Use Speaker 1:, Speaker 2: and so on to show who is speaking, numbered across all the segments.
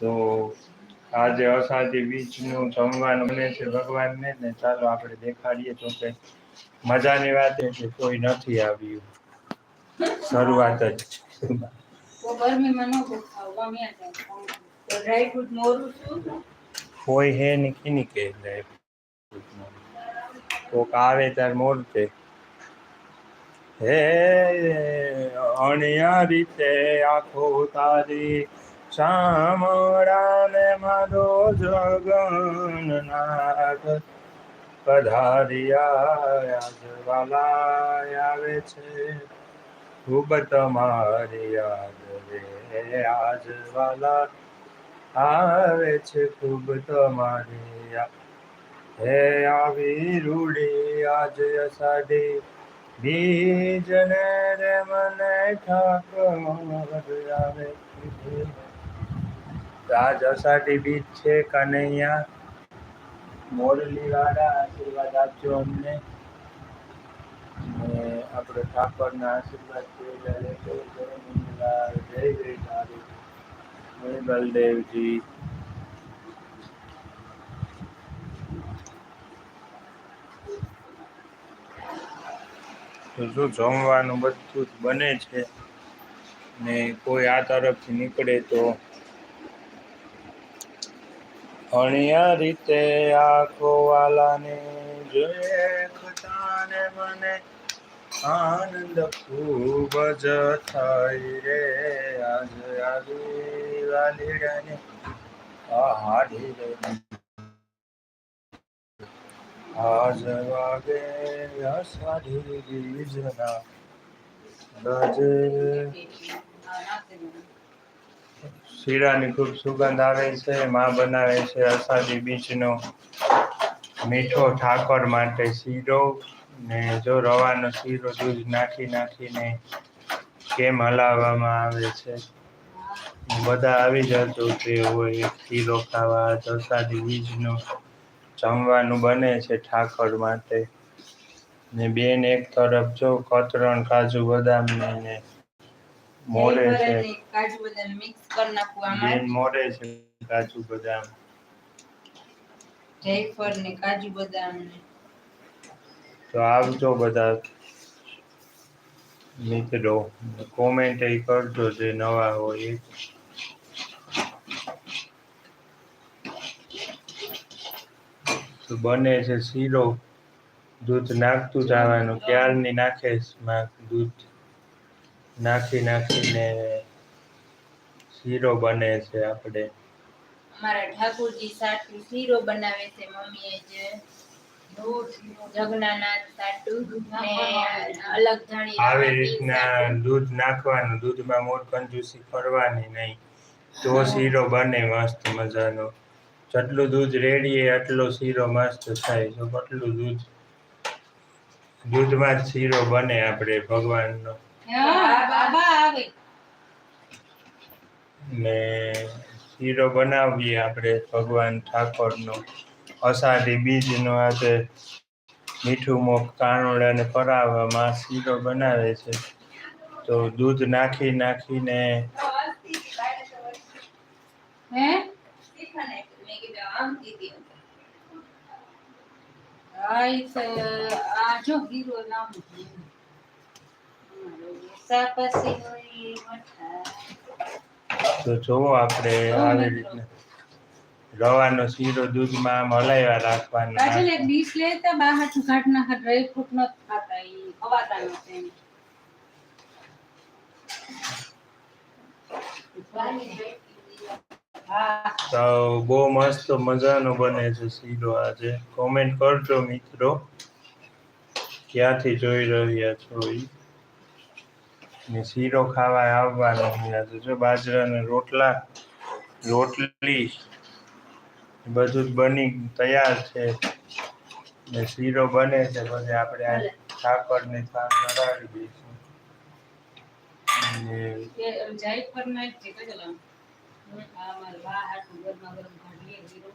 Speaker 1: તો આજે અષાઢી બીજનું જમવાનું બને છે ભગવાનને ને ચાલો આપણે દેખાડીએ તો કે મજાની વાત એ કે કોઈ નથી આવ્યું. શરૂઆત જ
Speaker 2: મોરું છું
Speaker 1: કોઈ હે ને કીની કે કોક આવે તાર મોરતે હે અણિયા રીતે આખો તારી શામળાને મારો જગન્નાથ. પધારિયા વાલા આવે છે. ખૂબ તમારી યાદ રે આજ વાલા આવે છે. ખૂબ તમારી યાદ હે આવી રૂડી આજ સાડી બીજને રે મને ઠાકર આવે છે. આજ અસાટી બીજ છે, કનૈયા મોરલી વાળા આશીર્વાદ આપજો અમને. અને આપણે ઠાકોરના આશીર્વાદ છે ત્યારે જય જય મંગલા જય જય જય બલદેવજી. તો શું જમવાનું બધું જ બને છે ને કોઈ આ તરફથી નીકળે તો અણિયા રીતે આખો વાલાને જોઈએ ખતાને મને આનંદ ખૂબ જ થાય રે. આજ આવી વાલીડાને આહાડી રે આજ વાગે અષાઢી બીજના ગજે શીરાની ખૂબ સુગંધ આવે છે, માં બનાવે છે અષાઢી બીજનો. મીઠો ઠાકોર માટે શીરો ને જો રવાનો શીરો દૂધ નાખી નાખીને કેમ હલાવવામાં આવે છે? બધા આવી જતો તે હોય શીરો ખાવા અષાઢી બીજનો જમવાનું બને છે ઠાકોર માટે. ને બેન એક તરફ જો કતરણ, કાજુ, બદામ ને મોરે છે.
Speaker 2: કાજુ બદામ મિક્સ કરી નાખું આમાં.
Speaker 1: મોરે છે કાજુ બદામ.
Speaker 2: જયફળ ને કાજુ બદામ ને.
Speaker 1: તો આવજો બધા. મિત્રો કોમેન્ટ કરજો જે નવા હોય એ. તો બને છે શીરો. દૂધ નાખતું જવાનું ક્યારની નાખે માં દૂધ. નાખી નાખીને શીરો બને છે આપણે.
Speaker 2: અમારા ઠાકોરજી સાટું શીરો બનાવે છે મમ્મીએ જે જગન્નાથ સાટુ ને અલગ જાણી
Speaker 1: આવી રીતના દૂધ નાખવાનું દૂધમાં મોર કંજૂસી કરવાની નહીં. તો શીરો બને મસ્ત મજાનો. જેટલું દૂધ રેડીએ એટલો શીરો મસ્ત થાય. કેટલું દૂધ દૂધમાં જ શીરો બને આપણે ભગવાનનો.
Speaker 2: બાબા આવે.
Speaker 1: ને શીરો બનાવીએ આપણે ભગવાન ઠાકોરનો. અષાઢી બીજનો આજે મીઠું મોખ અને પરાવવામાં શીરો બનાવે છે. તો દૂધ નાખી નાખીને
Speaker 2: હે? આ જો હીરો નામ સાપસી હોય મઠા
Speaker 1: તો જોવો આપણે આવી રીતના. રવાનો શીરો દૂધમાં આમ હલાવ્યા રાખવાનો.
Speaker 2: પાછળ એક ડીશ લેતા બહાર ઘાટ નાખા ડ્રાય ફ્રૂટ ન ખાતા એ ખવાતા નથી
Speaker 1: તો બહુ મસ્ત મજાનો બને છે શીરો આજે. કોમેન્ટ કરજો મિત્રો. ક્યાંથી જોઈ રહ્યા છો ઈ? ને શીરો ખાવા આવવાનો આજે જો બાજરાના રોટલા, રોટલી બધું જ બની તૈયાર છે. ને શીરો બને છે, પછી આપણે આ ઠાકરને શાક ચડાવી દઈશું. ને
Speaker 2: એ જાયફળ નાખજે કજલા આ મારા બા હાટુ ગરમા ગરમ કાઢીએ હીરો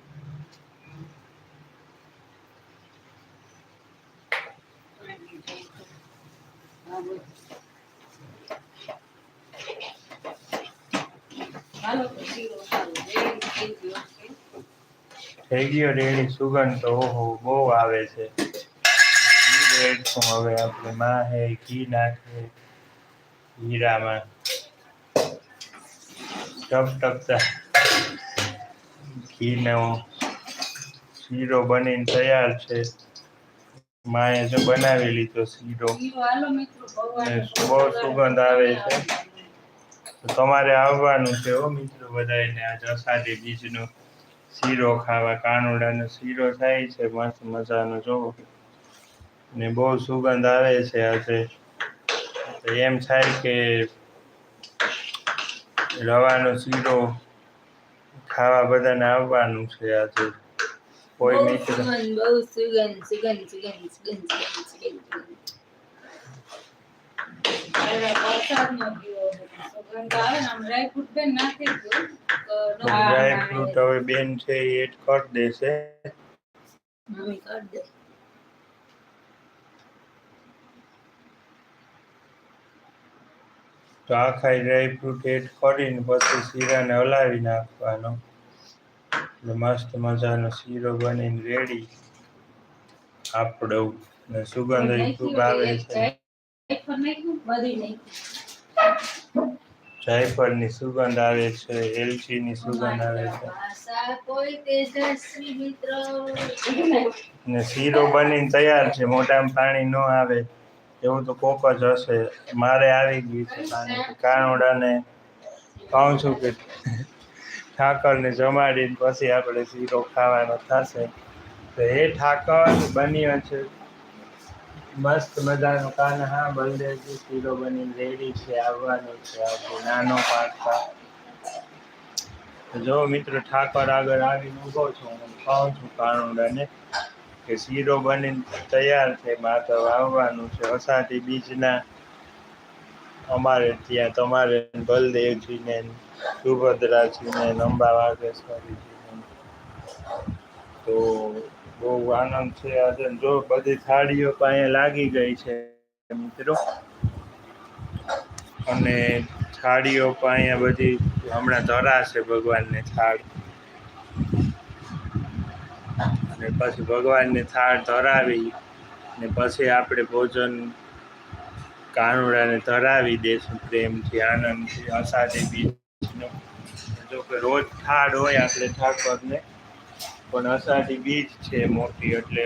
Speaker 2: હા, બોલ. હાલો તો શીરો સારો જય
Speaker 1: થઈ ગયો રેડી સુગંધ તો ઓહો બહુ આવે છે. હવે આપણે માં હે ઘી નાખે હીરામાં. ટપ ટપતા ઘીનો શીરો બનીને તૈયાર છે. માએ જો બનાવી લીધો શીરો. બહુ સુગંધ આવે છે. તમારે આવવાનું છે હો મિત્રો બધાને આજ અષાઢી બીજનો શીરો ખાવા. કાનુડાનો શીરો થાય છે મસ્ત મજાનો જોવો ને બહુ સુગંધ આવે છે આજે. એમ થાય કે રવાનો શીરો ખાવા બધાને આવવાનું છે આજે. કોઈ મિત્ર
Speaker 2: બહુ સુગંધ સુગંધ સુગંધ સુગંધ સુગંધ સુગંધ. અરે વરસાદનો દિવસ હતો. સુગંધ આવે ને આમ ડ્રાય ફ્રૂટ બેન નાખી દો તો
Speaker 1: ડ્રાય હવે બેન છે એ એડ કરી દેશે.
Speaker 2: મમ્મી દે.
Speaker 1: તો આખા ડ્રાયફ્રૂટ એડ કરીને પછી શીરાને હલાવી નાખવાનો. એટલે મસ્ત મજાનો શીરો બનીને રેડી આપણો ને સુગંધ ખૂબ આવે છે.
Speaker 2: બધી નાખ્યું
Speaker 1: જાયફળની સુગંધ આવે છે, એલચીની સુગંધ આવે છે. ને શીરો બનીને તૈયાર છે મોટામાં પાણી ન આવે, એવું તો કોક જ હશે. મારે આવી ગયું છે પાણી. કાણોડાને કહું છું કે ઠાકરને જમાડીને પછી આપણે શીરો ખાવાનો થશે. તો એ ઠાકર બન્યો છે. મસ્ત મજાનો કાન. હા, બલદેવજી, શીરો બનીને રેડી છે, આવવાનો છે નાનો પાડતા. જો મિત્રો, ઠાકર આગળ આવીને ઊભો છું, હું કહું છું કાનુડાને કે શીરો બનીને તૈયાર છે, માધવ આવવાનું છે. અષાઢી બીજના અમારે ત્યાં તમારે બલદેવજીને, સુભદ્રાજીને અંબા વાઘેશ્વરીજીને તો બહુ આનંદ છે આજે. જો બધી થાળીઓ પાસે લાગી ગઈ છે મિત્રો. અને થાળીઓ પાસે બધી હમણાં ધરાશે ભગવાનને થાળ. અને પછી ભગવાનને થાળ ધરાવી ને પછી આપણે ભોજન કાનુડાને ધરાવી દેશું પ્રેમથી, આનંદથી અષાઢી બીજનો. જો કે રોજ થાળ હોય આપણે ઠાકોરને. પણ અષાઢી બીજ છે મોટી એટલે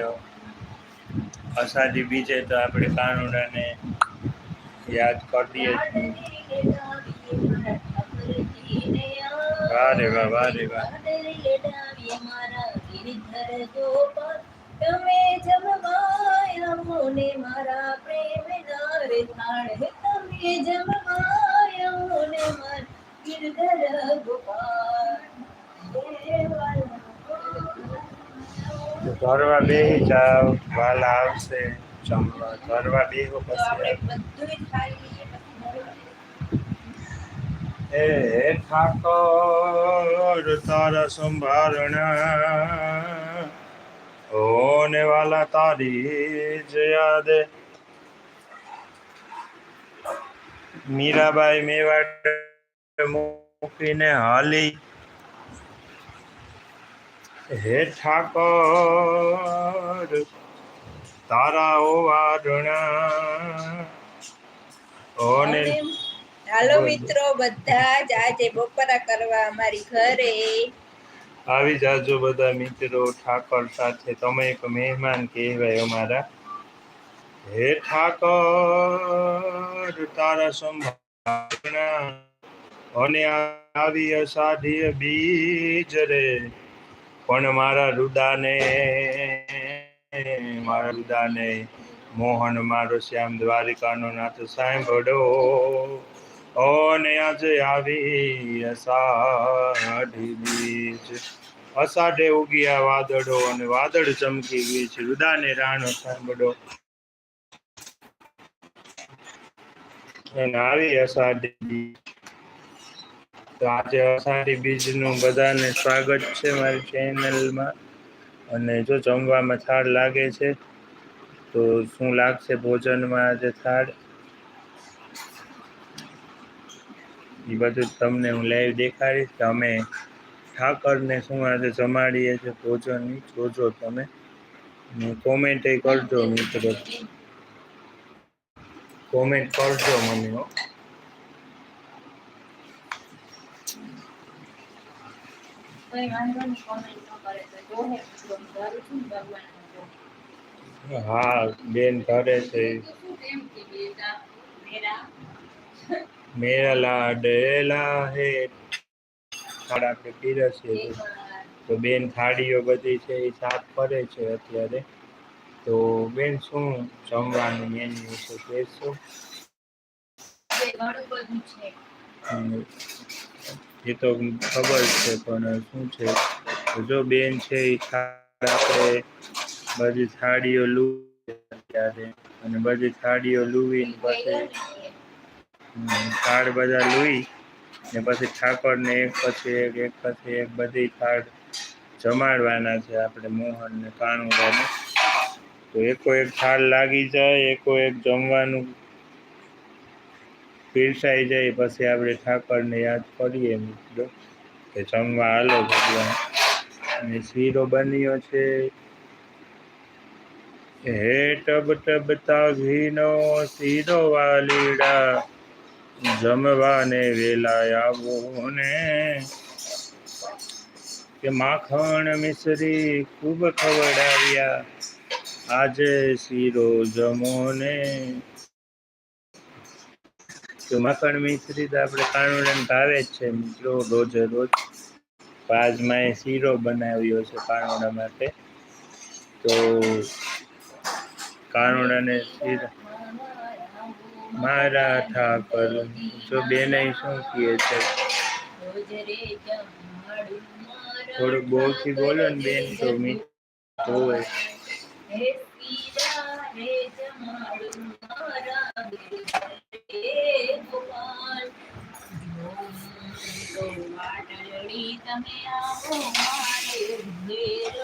Speaker 1: અષાઢી બીજે તો આપણે કાનુડાને યાદ કરીએ વાહ રે વાહ વાહ રે વાહ.
Speaker 3: તમે જમવાયા મારા પ્રેમ નારે થાળ તમે તમે જમવાયા મને મારા ગિરધર ગોપાલ.
Speaker 1: ધરવા બે જાવ વાલ આવશે જમવા ધરવા
Speaker 3: તો
Speaker 1: પછી હે ઠાકોર તારા સંભારણા હોને વાલા તારી જ યાદ. મીરાબાઈ મેવાડ મૂકીને હાલી હે ઠાકોર તારા ઓ વારણા ઓને
Speaker 3: હાલો મિત્રો બધા જ આજે બપોરા કરવા અમારી ઘરે.
Speaker 1: આવી જાજો બધા મિત્રો ઠાકર સાથે. તમે એક મહેમાન કહેવાય અમારા. હે ઠાકર તારા સંભાળના. અને આવી અષાઢી બીજ રે. પણ મારા રુદાને મારા રુદાને, મોહન મારો શ્યામ દ્વારિકાનો નાથ સાંભળો. અને આજે આવી અષાઢી બીજ, અષાઢે ઉગ્યા વાદળો અને વાદળ ચમકી ગઈ છે રુદાને રાણો સાંભળો. અને આવી અષાઢી તો આજે અષાઢી બીજનું બધાને સ્વાગત છે મારી ચેનલમાં અને જો જમવામાં થાળ લાગે છે, તો શું લાગશે ભોજનમાં આજે થાળ? એ બધું તમને હું લાઈવ દેખાડીશ કે અમે ઠાકરને શું આજે જમાડીએ છીએ ભોજનની? જોજો તમે. કોમેન્ટ કરજો મિત્રો. કોમેન્ટ કરજો મને
Speaker 2: કઈ વાંધો નહીં કોમેન્ટ ન કરે તો જોહે મિત્રો હું ધારું છું ને ભગવાનનું
Speaker 1: હા બેન કરે છે.
Speaker 2: મેરા
Speaker 1: લાડેલા હે. થાળ આપણે પીરસીએ છીએ. તો બેન થાળીઓ બધી છે એ સાફ કરે છે અત્યારે. તો બેન શું જમવાનું મેન્યુ છે. કહેશો એ તો ખબર છે, પણ શું છે? જો બેન છે એ થાળ આપણે બધી થાળીઓ લૂવી અને બધી થાળીઓ લૂવીને પછી થાળ બધા લુવી ને પછી ઠાકોરને એક પછી એક એક પછી એક બધી થાળ જમાડવાના છે આપણે મોહન ને કાણુડાને. તો એકો એક થાળ લાગી જાય, એકો એક જમવાનું પીરસાઈ જાય, પછી આપણે ઠાકરને યાદ કરીએ મિત્રો કે જમવા હાલો ભગવાન. અને શીરો બન્યો છે. હે ટબ ટબતા ઘીનો શીરો વાલીડા. જમવાને વેલા આવો ને. કે માખણ મિશ્રી ખૂબ ખવડાવ્યા. આજે શીરો જમો ને. તો માખણ મિશ્રી તો આપણે કાનુડાને ભાવે જ છે. મિત્રો રોજે રોજ આજમાં એ શીરો બનાવ્યો છે કાણુડા માટે. તો કાણુડાને શીરો મારા ઠાકર, જો બેને શું કહે છે? થોડુંક બહુથી બોલો ને બેન, તો મી હોવે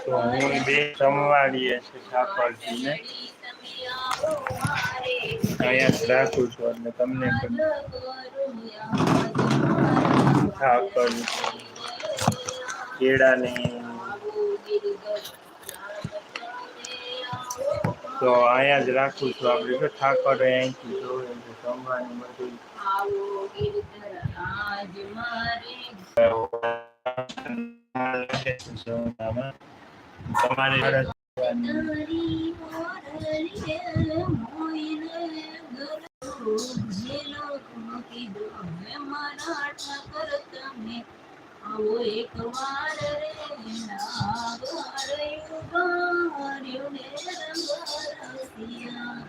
Speaker 1: તો હું બે સંવાડીએ છે ઠાકરજીને અહીંયા જ રાખું છું એટલે તમને પણ ઠાકર કેળાની તો અહીંયા જ રાખું છું આપણે જો ઠાકર અહીંથી જોવે તો જમવાની બધું
Speaker 2: આવો ગિરધર આજ મારે
Speaker 1: તમારે
Speaker 2: હે આવો એક વાર રે ને રંગરસિયા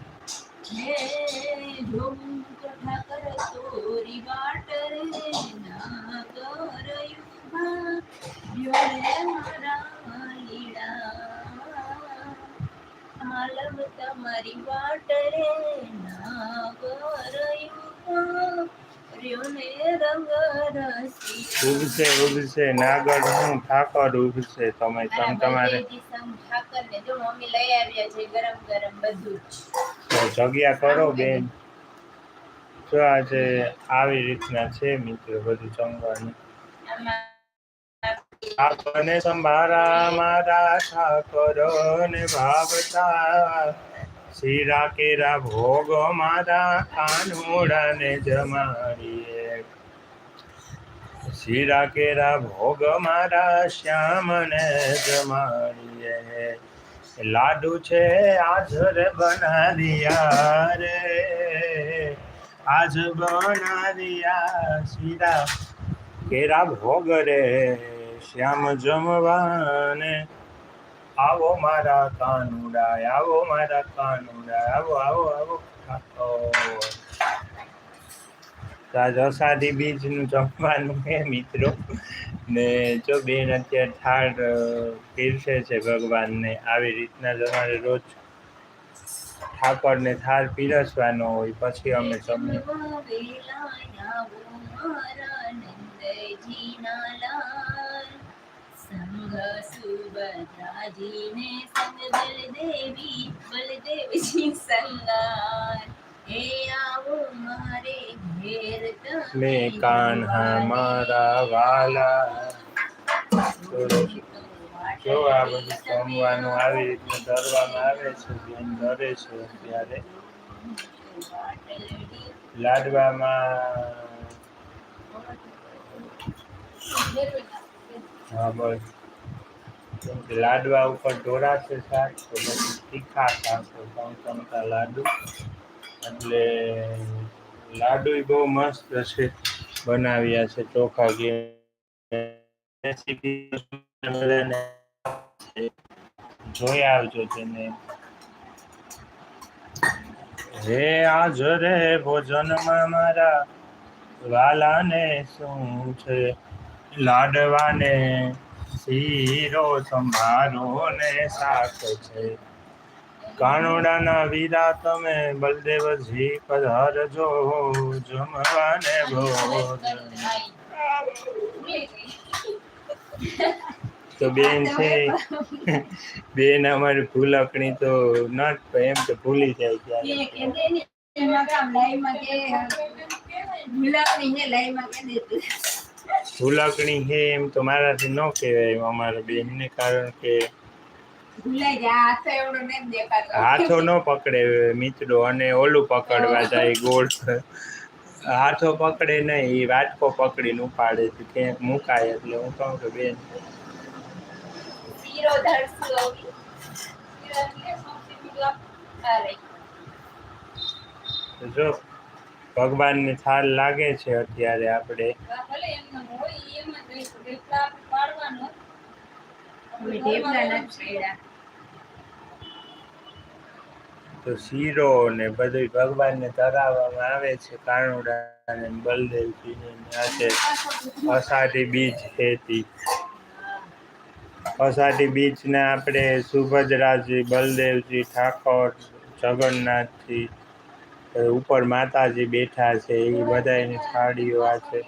Speaker 2: હે જોમ તો ઠાકર તમારી વાટ રે નાગરયું રહ્યોને રંગ રસી
Speaker 1: ઉગશે ઉગશે નાગર હું ઠાકર ઉગશે તમે તમ તમારે.
Speaker 2: ઠાકર ને જો મમ્મી લઈ આવ્યા છે ગરમ ગરમ બધું
Speaker 1: તો જગ્યા કરો બેન. જો આજે આવી રીતના છે મિત્રો બધું જમવાનું.
Speaker 2: આમાં
Speaker 1: આપણને સંભારા મારા ઠાકોરો ને ભાવતા શીરા કેરા ભોગ મારા કાનુડા ને જમાડીએ. શીરા કેરા ભોગ મારા શ્યામ ને જમાડીએ લાડુ છે આજર બનાવ્યા રે. આજ બનાવ્યા શીરા કેરા ભોગ રે. શ્યામ જમવાને આવો મારા કાનુડા, આવો મારા કાનુડા, આવો આવો આવો. આવો. સાદી બીજનું જમવાનું હે મિત્રો. ને જો બેન અત્યારે થાળ પીરસે છે ભગવાનને, આવી રીતના તમારે રોજ ઠાકોરને થાળ પીરસવાનો હોય, પછી અમે
Speaker 2: તમને સુભદ્રાજીને સંગ બલદેવી બલદેવજી સંગાર હે આવો મારે ઘેર તમે
Speaker 1: કાન્હા મારા વાલા જો આ બધું જમવાનું આવી રીતનું ધરવામાં આવે છે બેન ધરે છે ત્યારે લાડવામાં હા બસ લાડવા ઉપર ઢોરાશે શાક, તો પછી તીખા થશે ત્રણ ચમચા લાડુ. એટલે લાડુ બહુ મસ્ત છે, બનાવ્યા છે, ચોખા ઘી જોઈ આવજો તેને. હે આજ રે ભોજનમાં મારા વાલાને શું છે? લાડવાને શીરો સંભારો ને શાક છે. કાનુડાના વીરા તમે બલદેવજી પધારજો જમવાને ભોજ. તો બેન છે. બેન અમારી ભૂલકણી તો નટ એમ તો ભૂલી જાય ત્યારે
Speaker 3: એમાં કામ કે લાઈમાં કે દે તું.
Speaker 1: ભૂલકણી હે એમ તો મારાથી ન કહેવાય અમારા બેનને કારણ કે
Speaker 3: હાથો
Speaker 1: ન પકડે મિત્રો અને ઓલું પકડવા જાય ગોળ. હાથો પકડે નહીં એ વાટકો પકડીને ઉપાડે છે ક્યાંક મુકાય એટલે હું કહું કે બેન. જો ભગવાનને થાળ લાગે છે અત્યારે આપણે. તો શીરો ને બધું ભગવાનને ધરાવવામાં આવે છે કાનુડા અને બલદેવજીને આજે અષાઢી બીજ ખેતી અષાઢી બીજના આપણે સુભદ્રાજી બલદેવજી ઠાકોર જગન્નાથજી ઉપર માતાજી બેઠા છે એ બધાની થાળીઓ આ છે.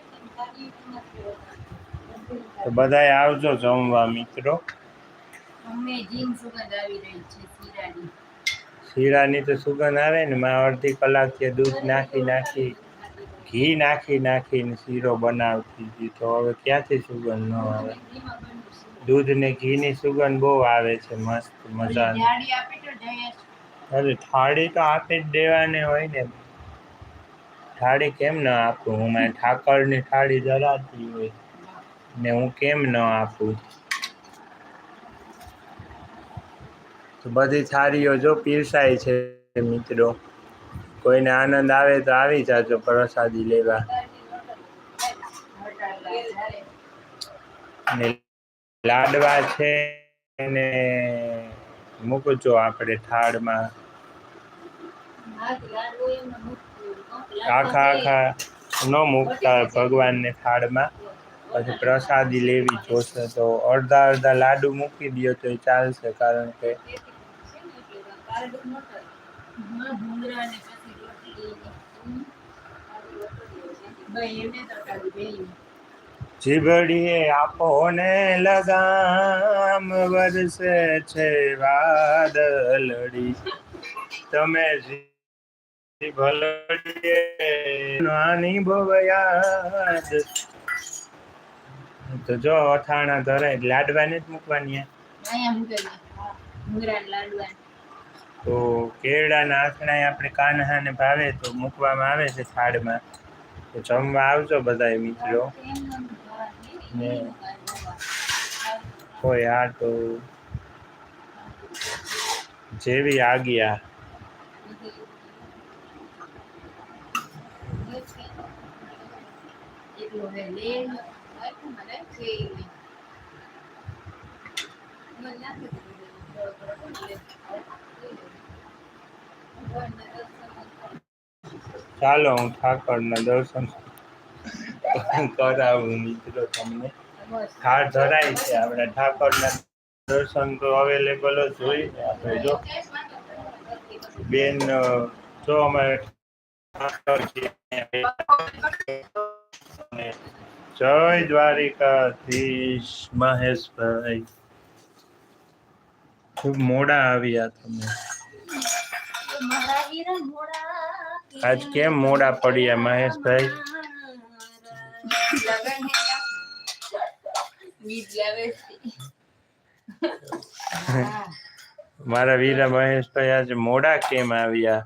Speaker 1: તો બધાય આવજો જમવા મિત્રો.
Speaker 3: શીરાની.
Speaker 1: તો સુગંધ આવે ને માં અડધી કલાકથી દૂધ નાખી નાખી ઘી નાખી નાખીને શીરો બનાવતી હતી. તો હવે ક્યાંથી સુગંધ ન આવે? દૂધ ને ઘીની સુગંધ બહુ આવે છે મસ્ત મજાની. અરે થાળી તો આપી જ દેવાની હોય ને. થાળી કેમ ન આપું? હું મારે ઠાકરની થાળી ધરાતી હોય. ને હું કેમ ન આપું? તો બધી થાળીઓ જો પીરસાય છે મિત્રો. કોઈને આનંદ આવે તો આવી જાજો પ્રસાદી લેવા. ને લાડવા છે એને મૂકજો આપણે થાળમાં આખા આખા ન મૂકતા ભગવાનને થાળમાં પછી પ્રસાદી લેવી જોશે તો અડધા અડધા લાડુ મૂકી દો તો એ ચાલશે, કારણ કે
Speaker 3: ભાઈ બેય.
Speaker 1: જીભડીએ આપો ને લગામ વરસે છે વાદળડી તમે જીભલડીએ નાની ભવયાદ યાદ. તો જો અથાણા ધરે લાડવાને જ મૂકવાની. તો કેળાના આથણાએ આપણે કાનહાને ભાવે તો મૂકવામાં આવે છે થાળમાં. તો જમવા આવજો બધા મિત્રો. ને કોઈ આ તો જેવી આજ્ઞા
Speaker 3: એટલું હવે લે લો. આટલું મને છે ઈ.
Speaker 1: ચાલો, હું ઠાકરના દર્શન કરાવું મિત્રો તમને હાર ધરાય છે. આપણે ઠાકોરના દર્શન તો અવેલેબલ જ હોય આપણે જો. બેન જો અને જય દ્વારિકાધીશ મહેશભાઈ. ખૂબ મોડા આવ્યા તમે. આજ કેમ મોડા પડ્યા મહેશભાઈ? મારા વીરા મહેશભાઈ આજે મોડા કેમ આવ્યા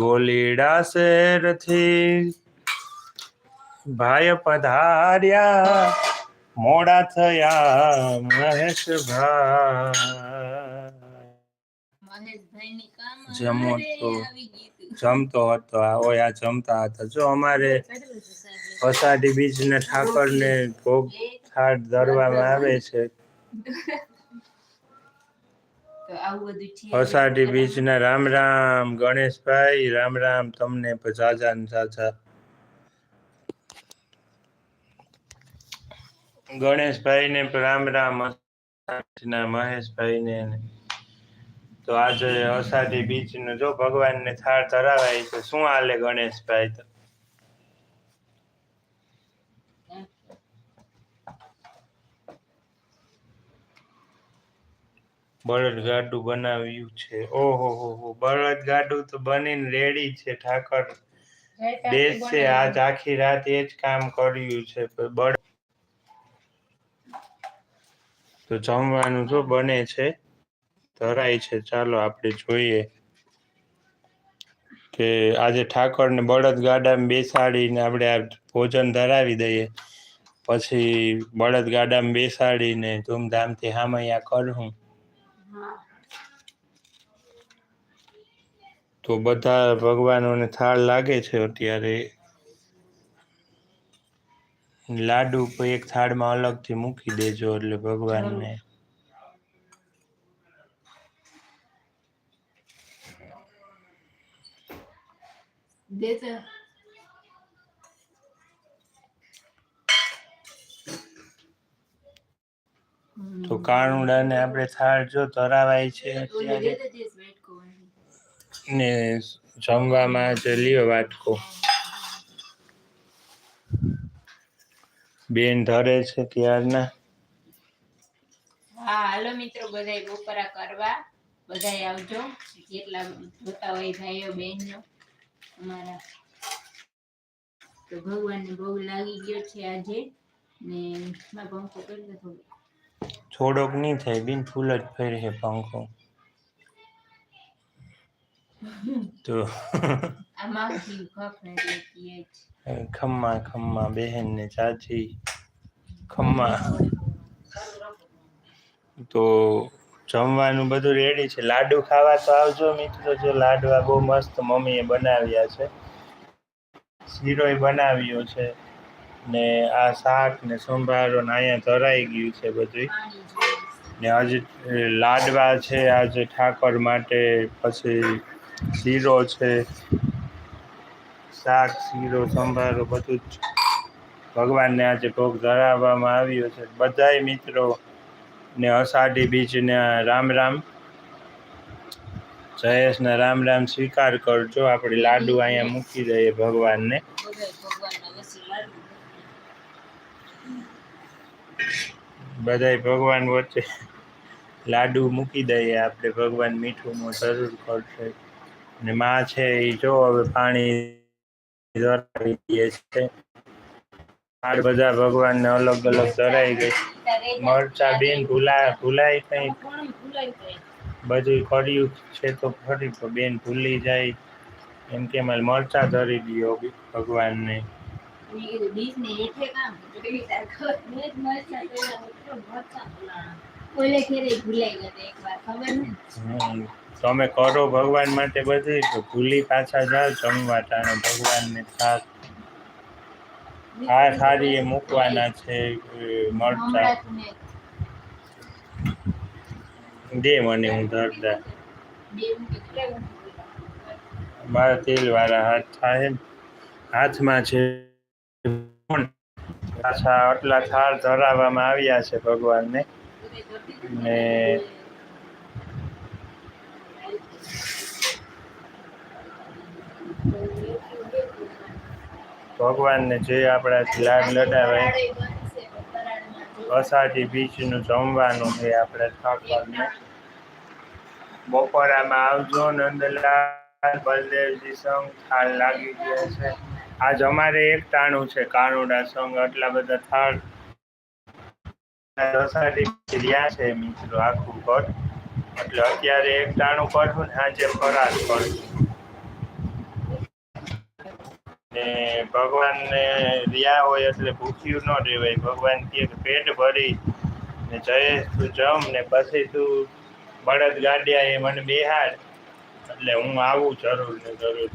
Speaker 1: ગોલીડા શહેરથી ભાઈ પધાર્યા, મોડા થયા
Speaker 3: મહેશભાઈની કામ
Speaker 1: જમો. જમતો હતો આ જમતા હતા જો અમારે? અષાઢી બીજને ઠાકરને ભોગ થાળ ધરવામાં આવે છે. અષાઢી બીજના રામ રામ ગણેશભાઈ રામ રામ તમને જાજા ને જાજા. ગણેશભાઈ ને રામ રામ ના મહેશભાઈ ને. તો આજે અષાઢી બીજનો જો ભગવાન ને થાળ ધરાવાય તો શું હાલે ગણેશભાઈ તો? બળદ ગાડું બનાવ્યું છે. ઓહો હો હો. બળદ ગાડું તો બનીને રેડી છે ઠાકર. બેસશે આજ આખી રાત એ જ કામ કર્યું છે બળ તો જમવાનું જો બને છે ધરાય છે. ચાલો આપણે જોઈએ કે આજે ઠાકરને બળદ ગાડામાં બેસાડીને આપણે આ ભોજન ધરાવી દઈએ. પછી બળદ ગાડામાં બેસાડીને ધૂમધામથી હામૈયા કરવું
Speaker 3: હા
Speaker 1: તો બધા ભગવાનોને થાળ લાગે છે અત્યારે. લાડુ એક થાળમાં અલગથી મૂકી દેજો એટલે ભગવાનને.
Speaker 3: દે તો
Speaker 1: કાણુડાને આપણે થાળ જો ધરાવાય છે. ને જમવામાં જે લ્યો વાટકો. બેન ધરે છે ત્યારના.
Speaker 3: હા હાલો મિત્રો બધાય બપોરા કરવા. બધાય આવજો. જેટલા જોતા હોય ભાઈઓ બહેનો અમારા. તો ભગવાનને બહુ લાગી ગયો છે આજે. ને મારો પંખો કરી થોડો
Speaker 1: થોડોક નહીં થાય, બિન, ફૂલ જ ફેરશે પંખો. તો. ખમ્મા ખમ્મા બહેન ને ચાચી, ખમ્મા. તો જમવાનું બધું રેડી છે. લાડુ ખાવા તો આવજો મિત્રો, જો લાડવા બહુ મસ્ત મમ્મીએ બનાવ્યા છે. શીરોય બનાવ્યો છે. ને આ શાક ને સંભારો ને અહીંયા ધરાઈ ગયું છે બધું ને આજે લાડવા છે, આજે ઠાકોર માટે, પછી શીરો છે, શાક, શીરો, સંભારો, બધું જ. ભગવાનને આજે ભોગ ધરાવવામાં આવ્યો છે. બધાય મિત્રો ને અષાઢી બીજના રામ રામ. જયેશના રામ રામ સ્વીકાર કરજો. આપણે લાડુ અહીંયા મૂકી દઈએ ભગવાનને
Speaker 3: બધાય ભગવાનના વસી લાડુ
Speaker 1: બધાય ભગવાન વચ્ચે લાડુ મૂકી દઈએ. આપણે ભગવાન મીઠુંનું જરૂર કરશે. અને માં છે એ જો હવે પાણી ધરાવી છે. આ બધા ભગવાનને અલગ અલગ ધરાઈ ગઈ મરચા બેન ભૂલા ભૂલાય કઈ. બધું કર્યું છે તો ખરી બેન ભૂલી જાય. એમ કે મારે મરચા ધરી દો ભગવાનને.
Speaker 3: મેં કીધું ડીશ હેઠે કામ જોઈ તાર જ મરચાં કર્યા એટલો મરચાં ભૂલાણા. ઓલે ઘેરે ભૂલાઈ ગયા એકવાર ખબર ને
Speaker 1: હમ. તમે કરો ભગવાન માટે બધું તો ભૂલી પાછા જાઓ જમવા ટાણે ભગવાનને ખાસ આ સારી એ મૂકવાના છે મળતા મરચા દે મને હું ધરતા. મારા તેલ વાળા હાથ થાય હાથમાં છે પાછા આટલા થાળ ધરાવવામાં આવ્યા છે ભગવાનને. ને ભગવાનને જે આપણાથી લાડ
Speaker 3: જો
Speaker 1: અષાઢી બીજનું જમવાનું છે આપણે ઠાકોરને. બપોરામાં આવજો નંદલાલ, બલદેવજી સંગ થાળ લાગી ગયા છે. આજ અમારે એક તાણું છે, કાનુડા સંઘ, આટલા બધા થાળ. અષાઢી રહ્યા છે મિત્રો આખું ઘર. એટલે અત્યારે એક ટાણું કરવું ને, આજે ફરાર કરશું ને ભગવાનને રિયા હોય એટલે ભૂખ્યું ન રહેવાય. ભગવાન કે પેટ ભરી ને જયેશ તું જમ ને પછી તું બળદ ગાડિયા એ મને બેહાડ. એટલે હું આવું જરૂર ને જરૂર.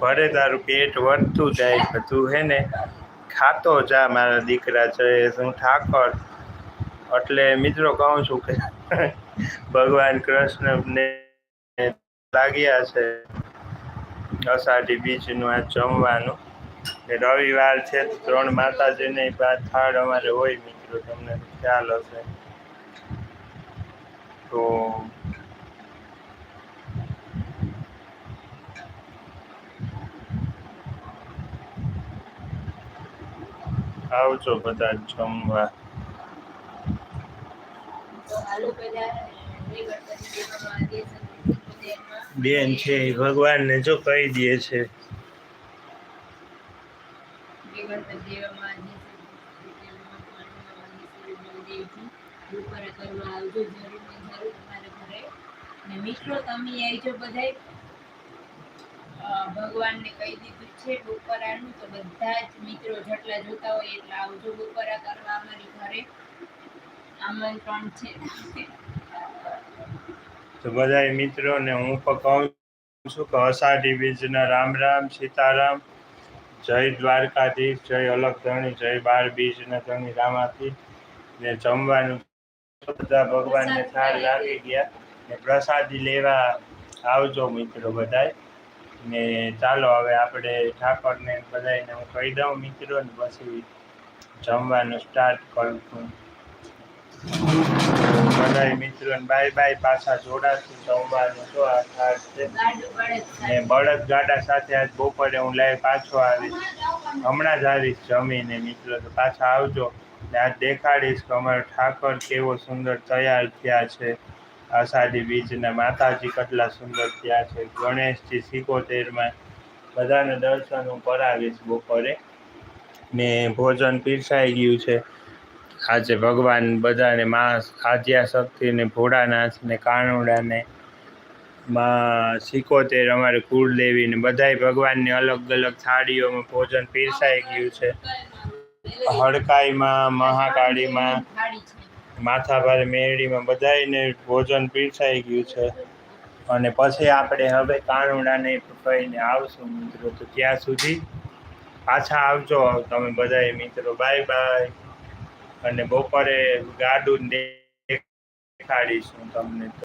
Speaker 1: ભરે તારું પેટ વધતું જાય, બધું હે ને? ખાતો જા મારા દીકરા છે, હું ઠાકોર. એટલે મિત્રો કહું છું કે ભગવાન કૃષ્ણને લાગ્યા છે અષાઢી બીજનું આ જમવાનું. રવિવાર છે ત્રણ માતાજીને થાળ અમારે હોય મિત્રો, તમને ખ્યાલ હશે. તો આવજો બધા જમવા.
Speaker 3: બધા
Speaker 1: બેન છે એ ભગવાનને જો કહી દે છે.
Speaker 3: મિત્રો તમે આવજો બધાય. અ, ભગવાનને કહી દીધું છે, બપોરાનું તો બધા જ મિત્રો જેટલા જોતા હોય એટલા આવજો બપોરા કરવા અમારી ઘરે. આમંત્રણ છે.
Speaker 1: તો બધા મિત્રોને હું પણ કહું છું કે અષાઢી બીજના રામ રામ, સીતારામ, જય દ્વારકાધીશ, જય અલગ ધણી, જય બાર બીજના ધણી રામાથી. ને જમવાનું બધા ભગવાનને થાળ લાગી ગયા. ને પ્રસાદી લેવા આવજો મિત્રો બધાય. ને ચાલો હવે આપણે ઠાકોરને બધાને હું કહી દઉં મિત્રો ને પછી જમવાનું સ્ટાર્ટ કરું છું. બધાય મિત્રો બાય બાય પાછા જોડાશું. જમવાનું તો આ ખાસ છે. ને બળદ ગાડા સાથે આજ બપોરે હું લાઈ પાછો આવીશ. હમણાં જ આવીશ જમીને મિત્રો, તો પાછા આવજો. ને આજ દેખાડીશ કે અમારો ઠાકર કેવો સુંદર તૈયાર થયા છે. આષાઢી બીજના માતાજી કેટલા સુંદર થયા છે. ગણેશજી સિકોતેરમાં બધાને દર્શન હું કરાવીશ બપોરે ને ભોજન પીરસાઈ ગયું છે. આજે ભગવાન બધાને મા આદ્યા શક્તિને ભોળાનાથ ને કાનુડાને માં સિકોતેર અમારે કુળદેવીને બધાય ભગવાનની અલગ અલગ થાળીઓમાં ભોજન પીરસાઈ ગયું છે. હડકાઈમાં, મહાકાળીમાં માથાભારે મેરડીમાં બધાયને ભોજન પીરસાઈ ગયું છે. અને પછી આપણે હવે કાનુડાને કહીને આવશું મિત્રો. તો ત્યાં સુધી પાછા આવજો. તમે બધાય મિત્રો. Bye bye. અને બપોરે ગાડું દેખાડીશું તમને.